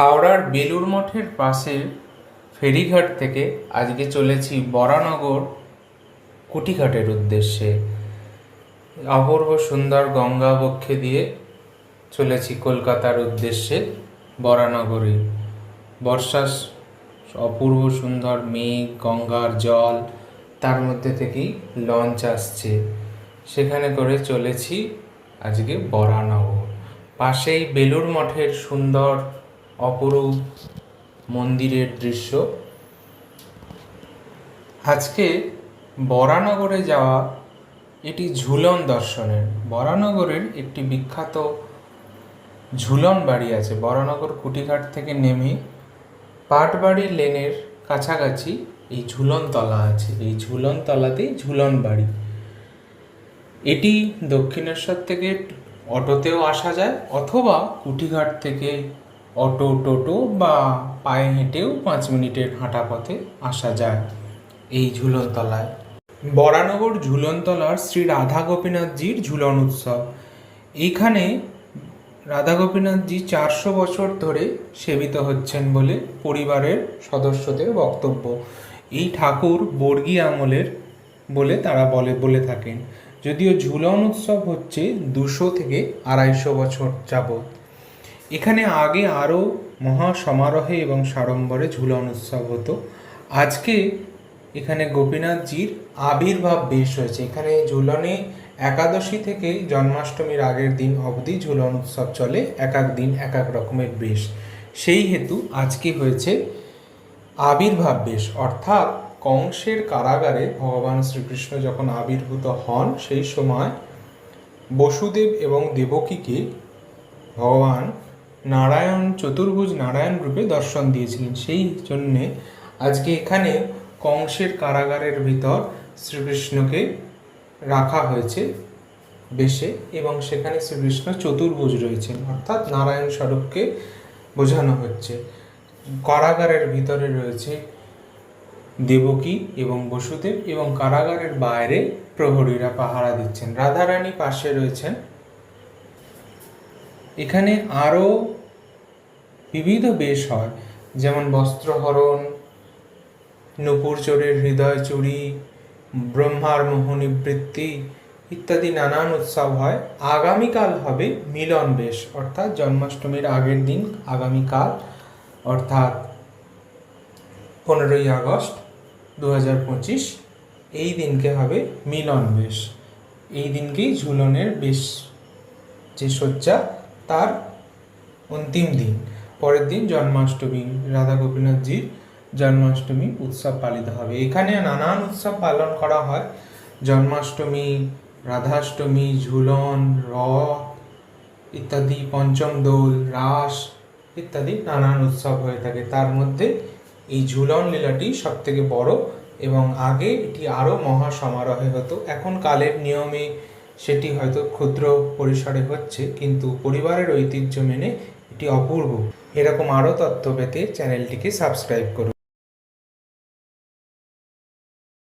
হাওড়ার বেলুড় মঠের পাশের ফেরিঘাট থেকে আজকে চলেছি বরানগর কুটিঘাটের উদ্দেশ্যে। অপূর্ব সুন্দর গঙ্গা বক্ষে দিয়ে চলেছি কলকাতার উদ্দেশ্যে বরানগরে। বর্ষা স- অপূর্ব সুন্দর মেঘ, গঙ্গার জল, তার মধ্যে থেকেই লঞ্চ আসছে। সেখানে করে চলেছি আজকে বরানগর। পাশেই বেলুড় মঠের সুন্দর অপরূপ মন্দিরের দৃশ্য। আজকে বরানগরে যাওয়া এটি ঝুলন দর্শনের। বরানগরের একটি বিখ্যাত ঝুলন বাড়ি আছে। বরানগর কুটিঘাট থেকে নেমে পাটবাড়ি লেনের কাছাকাছি এই ঝুলন তলা আছে। এই ঝুলন তলাতেই ঝুলন বাড়ি। এটি দক্ষিণেশ্বর থেকে অটোতেও আসা যায় অথবা কুটিঘাট থেকে অটো টোটো বা পায়ে হেঁটেও পাঁচ মিনিটের হাঁটা পথে আসা যায় এই ঝুলনতলায়। বরানগর ঝুলনতলার শ্রী রাধা গোপীনাথজির ঝুলন উৎসব। এইখানে রাধা গোপীনাথজি চারশো বছর ধরে সেবিত হচ্ছেন বলে পরিবারের সদস্যদের বক্তব্য। এই ঠাকুর বর্গী আমলের বলে তারা বলে বলে থাকেন। যদিও ঝুলন উৎসব হচ্ছে দুশো থেকে আড়াইশো বছর যাবৎ। এখানে আগে আরও মহা সমারোহে এবং সাড়ম্বরে ঝুলন উৎসব হতো। আজকে এখানে গোপীনাথজির আবির্ভাব বেশ হয়েছে। এখানে ঝুলনে একাদশী থেকে জন্মাষ্টমীর আগের দিন অবধি ঝুলন উৎসব চলে এক এক দিন এক এক রকমের বেশ। সেই হেতু আজকে হয়েছে আবির্ভাব বেশ। অর্থাৎ কংসের কারাগারে ভগবান শ্রীকৃষ্ণ যখন আবির্ভূত হন, সেই সময় বসুদেব এবং দেবকীকে ভগবান নারায়ণ চতুর্ভুজ নারায়ণ রূপে দর্শন দিয়েছিলেন। সেই জন্যে আজকে এখানে কংসের কারাগারের ভিতর শ্রীকৃষ্ণকে রাখা হয়েছে বেশে এবং সেখানে শ্রীকৃষ্ণ চতুর্ভুজ রয়েছেন। অর্থাৎ নারায়ণ স্বরূপকে বোঝানো হচ্ছে। কারাগারের ভিতরে রয়েছে দেবকী এবং বসুদেব এবং কারাগারের বাইরে প্রহরীরা পাহারা দিচ্ছেন। রাধারানী পাশে রয়েছেন এখানে আরও বিবিধ বেশ হয়। যেমন বস্ত্রহরণ, নূপুর চোরের হৃদয় চুরি, ব্রহ্মার মোহনিবৃত্তি ইত্যাদি নানান উৎসব হয়। আগামীকাল হবে মিলন বেশ, অর্থাৎ জন্মাষ্টমীর আগের দিন আগামীকাল, অর্থাৎ পনেরোই আগস্ট দু পঁচিশ, এই দিনকে হবে মিলন বেশ। এই দিনকেই ঝুলনের বেশ যে শয্যা তার অন্তিম দিন। পরের দিন জন্মাষ্টমী। রাধা গোপীনাথজির জন্মাষ্টমী উৎসব পালিত হবে। এখানে নানান উৎসব পালন করা হয়। জন্মাষ্টমী, রাধাষ্টমী, ঝুলন রথ ইত্যাদি, পঞ্চম দোল, রাস ইত্যাদি নানান উৎসব হয়ে থাকে। তার মধ্যে এই ঝুলন লীলাটি সব থেকে বড় এবং আগে এটি আরও মহা সমারোহে হতো। এখন কালের নিয়মে সেটি হয়তো ক্ষুদ্র পরিসরে হচ্ছে, কিন্তু পরিবারের ঐতিহ্য মেনে এটি অপূর্ব। এরকম আরও তথ্য পেতে চ্যানেলটিকে সাবস্ক্রাইব করুন।